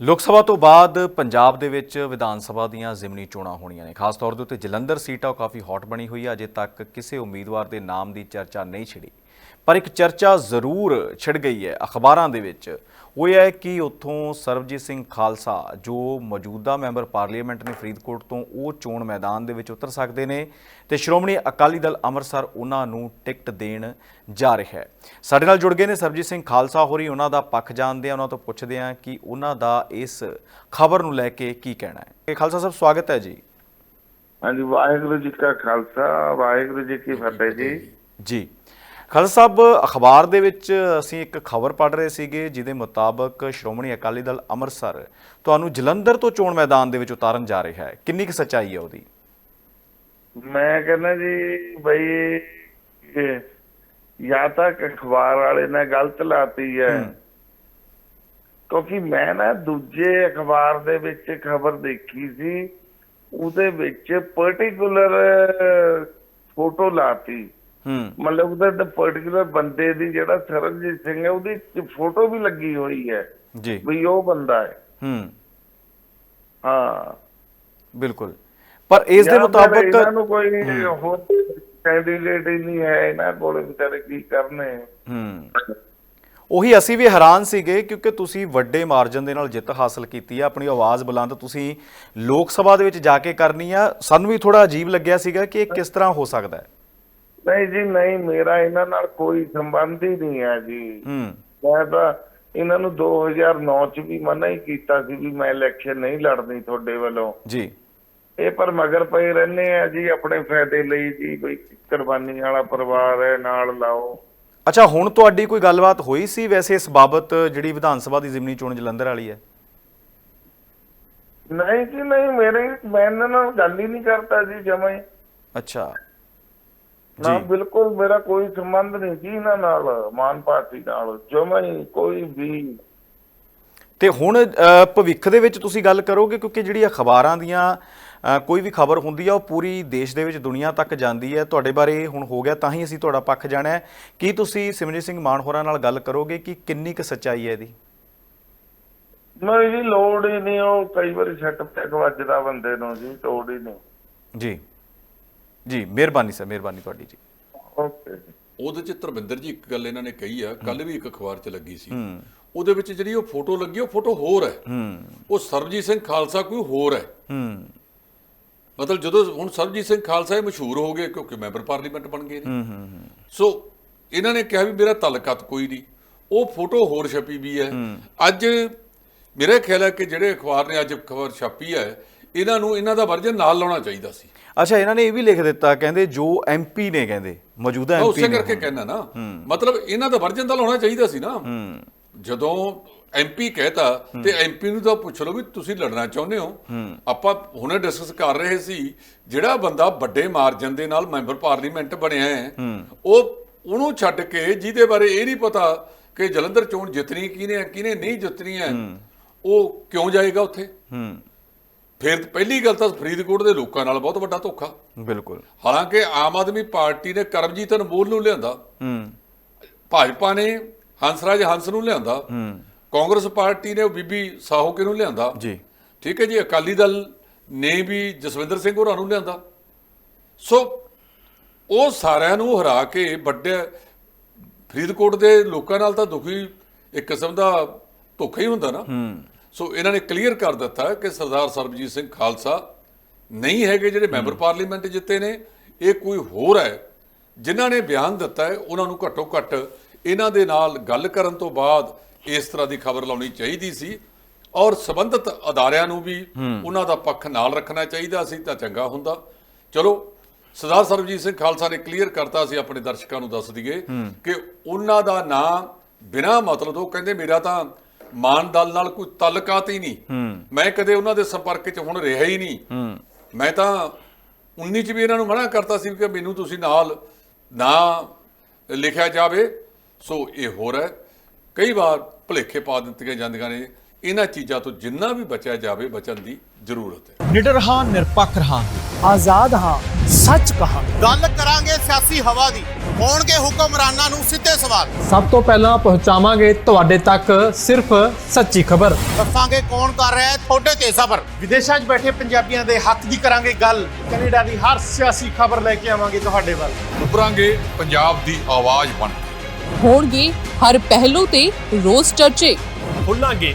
ਲੋਕ ਸਭਾ ਤੋਂ ਬਾਅਦ ਪੰਜਾਬ ਦੇ ਵਿੱਚ ਵਿਧਾਨ ਸਭਾ ਦੀਆਂ ਜ਼ਿਮਨੀ ਚੋਣਾਂ ਹੋਣੀਆਂ ਨੇ। ਖਾਸ ਤੌਰ ਦੇ ਉੱਤੇ ਜਲੰਧਰ ਸੀਟ ਆ, ਉਹ ਕਾਫੀ ਹੌਟ ਬਣੀ ਹੋਈ ਹੈ ਅਜੇ ਤੱਕ ਕਿਸੇ ਉਮੀਦਵਾਰ ਦੇ ਨਾਮ ਦੀ ਚਰਚਾ ਨਹੀਂ ਛਿੜੀ। ਪਰ ਇੱਕ ਚਰਚਾ ਜ਼ਰੂਰ ਛਿੜ ਗਈ ਹੈ ਅਖਬਾਰਾਂ ਦੇ ਵਿੱਚ। ਉਹ ਇਹ ਹੈ ਕਿ ਉੱਥੋਂ ਸਰਬਜੀਤ ਸਿੰਘ ਖਾਲਸਾ ਜੋ ਮੌਜੂਦਾ ਮੈਂਬਰ ਪਾਰਲੀਮੈਂਟ ਨੇ ਫਰੀਦਕੋਟ ਤੋਂ ਉਹ ਚੋਣ ਮੈਦਾਨ ਦੇ ਵਿੱਚ ਉਤਰ ਸਕਦੇ ਨੇ ਤੇ ਸ਼੍ਰੋਮਣੀ ਅਕਾਲੀ ਦਲ ਅੰਮ੍ਰਿਤਸਰ ਉਹਨਾਂ ਨੂੰ ਟਿਕਟ ਦੇਣ ਜਾ ਰਿਹਾ ਹੈ। ਸਾਡੇ ਨਾਲ ਜੁੜ ਗਏ ਨੇ ਸਰਬਜੀਤ ਸਿੰਘ ਖਾਲਸਾ ਹੋਰੀ ਉਹਨਾਂ ਦਾ ਪੱਖ ਜਾਣਦੇ ਆ ਉਹਨਾਂ ਤੋਂ ਪੁੱਛਦੇ ਆ ਕਿ ਉਹਨਾਂ ਦਾ ਇਸ ਖਬਰ ਨੂੰ ਲੈ ਕੇ ਕੀ ਕਹਿਣਾ ਹੈ। ਖਾਲਸਾ ਸਾਹਿਬ ਸਵਾਗਤ ਹੈ ਜੀ। ਹਾਂਜੀ ਵਾਹਿਗੁਰੂ ਜੀ ਕਾ ਖਾਲਸਾ ਵਾਹਿਗੁਰੂ ਜੀ ਕੀ ਫਤਿਹ ਜੀ। ਜੀ। ਖਾਲਸਾ ਸਾਹਿਬ ਅਖਬਾਰ ਦੇ ਵਿੱਚ ਅਸੀਂ ਇੱਕ ਖਬਰ ਪੜ੍ਹ ਰਹੇ ਸੀਗੇ ਜਿਹਦੇ ਮੁਤਾਬਕ ਸ਼੍ਰੋਮਣੀ ਅਕਾਲੀ ਦਲ ਅੰਮ੍ਰਿਤਸਰ ਤੁਹਾਨੂੰ ਜਲੰਧਰ ਤੋਂ ਚੋਣ ਮੈਦਾਨ ਦੇ ਵਿੱਚ ਉਤਾਰਨ ਜਾ ਰਿਹਾ ਹੈ। ਕਿੰਨੀ ਕੁ ਸੱਚਾਈ ਹੈ ਉਹਦੀ? ਮੈਂ ਕਹਿੰਦਾ ਜੀ ਬਈ ਜਾਂ ਤਾਂ ਅਖਬਾਰ ਵਾਲੇ ਨੇ ਗਲਤ ਲਾਤੀ ਹੈ। ਕਿਉਂਕਿ ਮੈਂ ਨਾ ਦੂਜੇ ਅਖਬਾਰ ਦੇ ਵਿੱਚ ਖਬਰ ਦੇਖੀ ਸੀ ਉਹਦੇ ਵਿੱਚ ਪਾਰਟਿਕੂਲਰ ਫੋਟੋ ਲਾਤੀ। ਮਤਲਬ ਉਹਦਾ ਪਾਰਟਿਕੂਲਰ ਬੰਦੇ ਦੀ ਜਿਹੜਾ ਸਰਬਜੀਤ ਸਿੰਘ ਹੈ ਉਹਦੀ ਫੋਟੋ ਵੀ ਲੱਗੀ ਹੋਈ ਹੈ ਜੀ। ਵੀ ਉਹ ਬੰਦਾ ਹੈ। ਹੂੰ। ਹਾਂ। ਬਿਲਕੁਲ। ਪਰ ਇਸ ਦੇ ਮੁਤਾਬਕ ਇਹਨਾਂ ਨੂੰ ਕੋਈ ਹੋਰ ਕੈਂਡੀਡੇਟ ਹੀ ਨਹੀਂ ਹੈ ਇਹਨਾਂ ਕੋਲ ਵਿਚਾਰੇ ਕੀ ਕਰਨੇ ਹੂੰ। ਉਹੀ ਅਸੀਂ ਵੀ ਹੈਰਾਨ ਸੀਗੇ ਕਿਉਂਕਿ ਤੁਸੀਂ ਵੱਡੇ ਮਾਰਜਨ ਦੇ ਨਾਲ ਜਿੱਤ ਹਾਸਲ ਕੀਤੀ ਆ ਆਪਣੀ ਆਵਾਜ਼ ਬੁਲੰਦ ਤੁਸੀਂ ਲੋਕ ਸਭਾ ਦੇ ਵਿੱਚ ਜਾ ਕੇ ਕਰਨੀ ਆ। ਸਾਨੂੰ ਵੀ ਥੋੜਾ ਅਜੀਬ ਲੱਗਿਆ ਸੀਗਾ ਕਿ ਇਹ ਕਿਸ ਤਰ੍ਹਾਂ ਹੋ ਸਕਦਾ ਹੈ। ਨਹੀਂ ਜੀ ਨਹੀਂ ਮੇਰਾ ਇਹਨਾਂ ਨਾਲ ਕੋਈ ਸੰਬੰਧ ਹੀ ਨਹੀਂ ਹੈ ਜੀ। ਹੂੰ। ਮੈਂ ਤਾਂ ਇਹਨਾਂ ਨੂੰ 2009 ਚ ਵੀ ਮਨਾ ਹੀ ਕੀਤਾ ਸੀ ਵੀ ਮੈਂ ਇਲੈਕਸ਼ਨ ਨਹੀਂ ਲੜਨੀ ਤੁਹਾਡੇ ਵੱਲੋਂ। ਜੀ। ਇਹ ਪਰ ਮਗਰ ਪਏ ਰਹਿੰਦੇ ਆ ਜੀ ਆਪਣੇ ਫਾਇਦੇ ਲਈ ਜੀ ਕੋਈ ਕੁਰਬਾਨੀ ਵਾਲਾ ਪਰਿਵਾਰ ਹੈ ਨਾਲ ਲਾਓ। ਅੱਛਾ ਹੁਣ ਤੁਹਾਡੀ ਕੋਈ ਗੱਲਬਾਤ ਹੋਈ ਸੀ ਵੈਸੇ ਇਸ ਬਾਬਤ ਜਿਹੜੀ ਵਿਧਾਨ ਸਭਾ ਦੀ ਜ਼ਿਮਨੀ ਚੋਣ ਜਲੰਧਰ ਵਾਲੀ ਹੈ? ਨਹੀਂ ਜੀ ਨਹੀਂ ਮੇਰੇ ਮੈਂ ਇਹਨਾਂ ਨਾਲ ਗੱਲ ਹੀ ਨਹੀਂ ਕਰਦਾ ਜੀ ਜਮਾਂ ਹੀ। ਅੱਛਾ। ਨਾ ਬਿਲਕੁਲ ਮੇਰਾ ਕੋਈ ਸੰਬੰਧ ਨਹੀਂ ਜੀ ਇਹਨਾਂ ਨਾਲ ਮਾਨ ਪਾਰਟੀ ਨਾਲ ਜਮਾਂ ਹੀ ਕੋਈ ਵੀ। ਤੇ ਹੁਣ ਭਵਿੱਖ ਦੇ ਵਿੱਚ ਤੁਸੀਂ ਗੱਲ ਕਰੋਗੇ ਕਿਉਂਕਿ ਜਿਹੜੀ ਅਖਬਾਰਾਂ ਦੀਆਂ ਕੋਈ ਵੀ ਖਬਰ ਹੁੰਦੀ ਆ ਉਹ ਪੂਰੀ ਦੇਸ਼ ਦੇ ਵਿੱਚ ਦੁਨੀਆ ਤੱਕ ਜਾਂਦੀ ਹੈ। ਤੁਹਾਡੇ ਬਾਰੇ ਹੁਣ ਹੋ ਗਿਆ ਤਾਂ ਹੀ ਅਸੀਂ ਤੁਹਾਡਾ ਪੱਖ ਜਾਣਿਆ। ਕੀ ਤੁਸੀਂ ਸਿਮਰਜੀਤ ਸਿੰਘ ਮਾਨ ਹੋਰਾਂ ਨਾਲ ਗੱਲ ਕਰੋਗੇ ਕਿ ਕਿੰਨੀ ਕੁ ਸੱਚਾਈ ਹੈ ਇਹਦੀ? ਨਹੀਂ ਜੀ ਲੋੜ ਹੀ ਨਹੀਂ ਉਹ ਕਈ ਵਾਰੀ ਛੱਟ ਪੈਕ ਵੱਜਦਾ ਬੰਦੇ ਨੂੰ ਜੀ ਲੋੜ ਹੀ ਨਹੀਂ। ਜੀ। ਜੀ ਮਿਹਰਬਾਨੀ ਸਰ ਮਿਹਰਬਾਨੀ ਤੁਹਾਡੀ ਜੀ। ਓਕੇ ਉਹਦੇ ਚ ਧਰਮਿੰਦਰ ਜੀ ਇੱਕ ਗੱਲ ਇਹਨਾਂ ਨੇ ਕਹੀ ਆ ਕੱਲ ਵੀ ਇੱਕ ਅਖਬਾਰ 'ਚ ਲੱਗੀ ਸੀ। ਹੂੰ। ਉਹਦੇ ਵਿੱਚ ਜਿਹੜੀ ਉਹ ਫੋਟੋ ਲੱਗੀ ਉਹ ਫੋਟੋ ਹੋਰ ਹੈ। ਹੂੰ। ਉਹ ਸਰਬਜੀਤ ਸਿੰਘ ਖਾਲਸਾ ਕੋਈ ਹੋਰ ਹੈ। ਹੂੰ। ਮਤਲਬ ਜਦੋਂ ਹੁਣ ਸਰਬਜੀਤ ਸਿੰਘ ਖਾਲਸਾ ਇਹ ਮਸ਼ਹੂਰ ਹੋ ਗਏ ਕਿਉਂਕਿ ਮੈਂਬਰ ਪਾਰਲੀਮੈਂਟ ਬਣ ਗਏ ਨੇ। ਹੂੰ ਹੂੰ ਹੂੰ। ਸੋ ਇਹਨਾਂ ਨੇ ਕਿਹਾ ਵੀ ਮੇਰਾ ਤਲਕਤ ਕੋਈ ਨਹੀਂ। ਉਹ ਫੋਟੋ ਹੋਰ ਛਪੀ ਵੀ ਹੈ। ਅੱਜ ਮੇਰਾ ਖਿਆਲ ਹੈ ਕਿ ਜਿਹੜੇ ਅਖਬਾਰ ਨੇ ਅੱਜ ਖਬਰ ਛਾਪੀ ਹੈ ਇਹਨਾਂ ਨੂੰ ਇਹਨਾਂ ਦਾ ਵਰਜਨ ਨਾਲ ਲਾਉਣਾ ਚਾਹੀਦਾ ਸੀ। ਅੱਛਾ ਇਹਨਾਂ ਨੇ ਇਹ ਵੀ ਲਿਖ ਦਿੱਤਾ ਕਹਿੰਦੇ ਜੋ ਐਮਪੀ ਨੇ ਕਹਿੰਦੇ ਮੌਜੂਦਾ ਐਮਪੀ ਉਸੇ ਨੇ ਕਰਕੇ ਕਹਿਣਾ ਨਾ ਮਤਲਬ ਇਹਨਾਂ ਦਾ ਵਰਜਨ ਤਾਂ ਲਾਉਣਾ ਚਾਹੀਦਾ ਸੀ ਨਾ। ਜਦੋਂ ਐਮਪੀ ਕਹਿਤਾ ਤੇ ਐਮਪੀ ਨੂੰ ਤਾਂ ਪੁੱਛ ਲਓ ਵੀ ਤੁਸੀਂ ਲੜਨਾ ਚਾਹੁੰਦੇ ਹੋ। ਆਪਾਂ ਹੁਣੇ ਡਿਸਕਸ ਕਰ ਰਹੇ ਸੀ ਜਿਹੜਾ ਬੰਦਾ ਵੱਡੇ ਮਾਰਜਨ ਦੇ ਨਾਲ ਮੈਂਬਰ ਪਾਰਲੀਮੈਂਟ ਬਣਿਆ ਹੈ ਉਹ ਉਹਨੂੰ ਛੱਡ ਕੇ ਜਿਹਦੇ ਬਾਰੇ ਇਹ ਨਹੀਂ ਪਤਾ ਕਿ ਜਲੰਧਰ ਚੋਣ ਜਿੱਤਣੀ ਕਿਹਨੇ ਹੈ ਕਿਹਨੇ ਨਹੀਂ ਜਿੱਤਣੀ ਹੈ। ਉਹ ਕਿਉਂ ਜਾਏਗਾ ਉੱਥੇ? ਹੂੰ। ਫਿਰ ਪਹਿਲੀ ਗੱਲ ਤਾਂ ਫਰੀਦਕੋਟ ਦੇ ਲੋਕਾਂ ਨਾਲ ਬਹੁਤ ਵੱਡਾ ਧੋਖਾ। ਬਿਲਕੁਲ। ਹਾਲਾਂਕਿ ਆਮ ਆਦਮੀ ਪਾਰਟੀ ਨੇ ਕਰਮਜੀਤ ਅਨਮੋਲ ਨੂੰ ਲਿਆਂਦਾ। ਹੂੰ। ਭਾਜਪਾ ਨੇ ਹੰਸਰਾਜ ਹੰਸ ਨੂੰ ਲਿਆਂਦਾ। ਹੂੰ। ਕਾਂਗਰਸ ਪਾਰਟੀ ਨੇ ਉਹ ਬੀਬੀ ਸਾਹੋਕੇ ਨੂੰ ਲਿਆਂਦਾ। ਜੀ। ਠੀਕ ਹੈ ਜੀ ਅਕਾਲੀ ਦਲ ਨੇ ਵੀ ਜਸਵਿੰਦਰ ਸਿੰਘ ਹੋਰਾਂ ਨੂੰ ਲਿਆਂਦਾ। ਸੋ ਉਹ ਸਾਰਿਆਂ ਨੂੰ ਹਰਾ ਕੇ ਵੱਡੇ ਫਰੀਦਕੋਟ ਦੇ ਲੋਕਾਂ ਨਾਲ ਤਾਂ ਦੁਖੀ ਇੱਕ ਕਿਸਮ ਦਾ ਧੋਖਾ ਹੀ ਹੁੰਦਾ ਨਾ। ਹੂੰ। ਸੋ ਇਹਨਾਂ ਨੇ ਕਲੀਅਰ ਕਰ ਦਿੱਤਾ ਕਿ ਸਰਦਾਰ ਸਰਬਜੀਤ ਸਿੰਘ ਖਾਲਸਾ ਨਹੀਂ ਹੈਗੇ ਜਿਹੜੇ ਮੈਂਬਰ ਪਾਰਲੀਮੈਂਟ ਜਿੱਤੇ ਨੇ। ਇਹ ਕੋਈ ਹੋਰ ਹੈ ਜਿਨ੍ਹਾਂ ਨੇ ਬਿਆਨ ਦਿੱਤਾ ਹੈ ਉਹਨਾਂ ਨੂੰ ਘੱਟੋ ਘੱਟ ਇਹਨਾਂ ਦੇ ਨਾਲ ਗੱਲ ਕਰਨ ਤੋਂ ਬਾਅਦ ਇਸ ਤਰ੍ਹਾਂ ਦੀ ਖਬਰ ਲਾਉਣੀ ਚਾਹੀਦੀ ਸੀ। ਔਰ ਸਬੰਧਤ ਅਦਾਰਿਆਂ ਨੂੰ ਵੀ ਉਹਨਾਂ ਦਾ ਪੱਖ ਨਾਲ ਰੱਖਣਾ ਚਾਹੀਦਾ ਸੀ ਤਾਂ ਚੰਗਾ ਹੁੰਦਾ। ਚਲੋ ਸਰਦਾਰ ਸਰਬਜੀਤ ਸਿੰਘ ਖਾਲਸਾ ਨੇ ਕਲੀਅਰ ਕਰਤਾ ਸੀ ਆਪਣੇ ਦਰਸ਼ਕਾਂ ਨੂੰ ਦੱਸ ਦਈਏ ਕਿ ਉਹਨਾਂ ਦਾ ਨਾਂ ਬਿਨਾਂ ਮਤਲਬ ਤੋਂ ਕਹਿੰਦੇ ਮੇਰਾ ਤਾਂ ਮਾਨ ਦਲ ਨਾਲ ਕੋਈ ਤਾਲੁਕਾਤ ਹੀ ਨਹੀਂ। ਮੈਂ ਕਦੇ ਉਹਨਾਂ ਦੇ ਸੰਪਰਕ 'ਚ ਹੁਣ ਰਿਹਾ ਹੀ ਨਹੀਂ। ਮੈਂ ਤਾਂ 19 ਚ ਵੀ ਇਹਨਾਂ ਨੂੰ ਮਨਾ ਕਰਤਾ ਸੀ ਕਿ ਮੈਨੂੰ ਤੁਸੀਂ ਨਾਲ ਨਾ ਲਿਖਿਆ ਜਾਵੇ। ਸੋ ਇਹ ਹੋ। ਰਿਹਾ। ਕਈ ਵਾਰ ਭੁਲੇਖੇ ਪਾ ਦਿੱਤੀਆਂ ਜਾਂਦੀਆਂ ਨੇ। ਇਹਨਾਂ ਚੀਜ਼ਾਂ ਤੋਂ ਜਿੰਨਾ ਵੀ ਬਚਿਆ ਜਾਵੇ ਬਚਣ ਦੀ ਜ਼ਰੂਰਤ ਹੈ। ਨਿਡਰ ਹਾਂ ਨਿਰਪੱਖ ਰਹਾਂ ਆਜ਼ਾਦ ਹਾਂ ਸੱਚ ਕਹਾਂ ਗੱਲ ਕਰਾਂਗੇ ਸਿਆਸੀ ਹਵਾ ਦੀ। ਹੋਣਗੇ ਹੁਕਮਰਾਨਾਂ ਨੂੰ ਸਿੱਧੇ ਸਵਾਲ। ਸਭ ਤੋਂ ਪਹਿਲਾਂ ਪਹੁੰਚਾਵਾਂਗੇ ਤੁਹਾਡੇ ਤੱਕ ਸਿਰਫ ਸੱਚੀ ਖਬਰ। ਦੱਸਾਂਗੇ ਕੌਣ ਕਰ ਰਿਹਾ ਹੈ ਤੁਹਾਡੇ ਤੇ ਸਬਰ। ਵਿਦੇਸ਼ਾਂ 'ਚ ਬੈਠੇ ਪੰਜਾਬੀਆਂ ਦੇ ਹੱਕ ਦੀ ਕਰਾਂਗੇ ਗੱਲ। ਕੈਨੇਡਾ ਦੀ ਹਰ ਸਿਆਸੀ ਖਬਰ ਲੈ ਕੇ ਆਵਾਂਗੇ ਤੁਹਾਡੇ ਵੱਲ। ਉੱਭਰਾਂਗੇ ਪੰਜਾਬ ਦੀ ਆਵਾਜ਼ ਬਣ ਹੋਣਗੇ ਹਰ ਪਹਿਲੂ ਤੇ ਰੋਜ਼ ਚਰਚੇ। ਖੁੱਲਾਂਗੇ